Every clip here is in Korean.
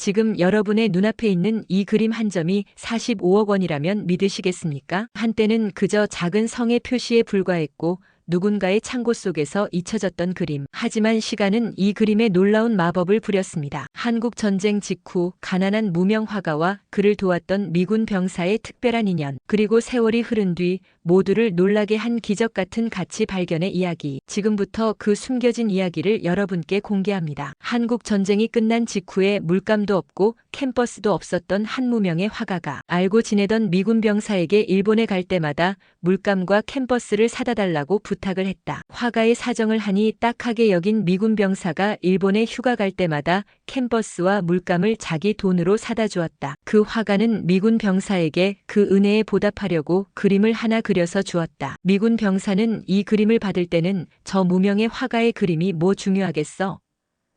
지금 여러분의 눈앞에 있는 이 그림 한 점이 45억 원이라면 믿으시겠습니까? 한때는 그저 작은 성의 표시에 불과했고 누군가의 창고 속에서 잊혀졌던 그림. 하지만 시간은 이 그림에 놀라운 마법을 부렸습니다. 한국 전쟁 직후 가난한 무명 화가와 그를 도왔던 미군 병사의 특별한 인연, 그리고 세월이 흐른 뒤 모두를 놀라게 한 기적 같은 가치 발견의 이야기. 지금부터 그 숨겨진 이야기를 여러분께 공개합니다. 한국 전쟁이 끝난 직후에 물감도 없고 캠퍼스도 없었던 한 무명의 화가가 알고 지내던 미군 병사에게 일본에 갈 때마다 물감과 캠퍼스를 사다 달라고 부탁을 했다. 화가의 사정을 하니 딱하게 여긴 미군 병사가 일본에 휴가 갈 때마다 캠퍼스와 물감을 자기 돈으로 사다 주었다. 그 화가는 미군 병사에게 그 은혜에 보답하려고 그림을 하나 그려서 주었다. 미군 병사는 이 그림을 받을 때는 저 무명의 화가의 그림이 뭐 중요하겠어?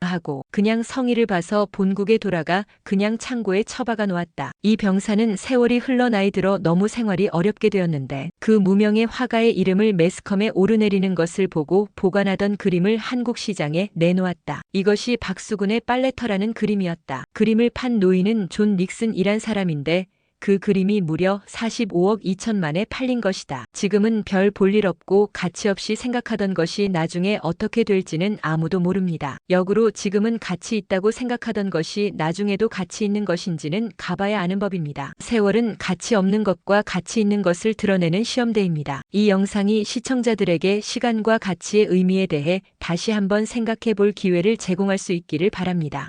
하고 그냥 성의를 봐서 본국에 돌아가 그냥 창고에 처박아 놓았다. 이 병사는 세월이 흘러 나이 들어 너무 생활이 어렵게 되었는데 그 무명의 화가의 이름을 매스컴에 오르내리는 것을 보고 보관하던 그림을 한국 시장에 내놓았다. 이것이 박수근의 빨래터라는 그림이었다. 그림을 판 노인은 존 닉슨이란 사람인데 그 그림이 무려 45억 2천만에 팔린 것이다. 지금은 별 볼 일 없고 가치 없이 생각하던 것이 나중에 어떻게 될지는 아무도 모릅니다. 역으로 지금은 가치 있다고 생각하던 것이 나중에도 가치 있는 것인지는 가봐야 아는 법입니다. 세월은 가치 없는 것과 가치 있는 것을 드러내는 시험대입니다. 이 영상이 시청자들에게 시간과 가치의 의미에 대해 다시 한번 생각해 볼 기회를 제공할 수 있기를 바랍니다.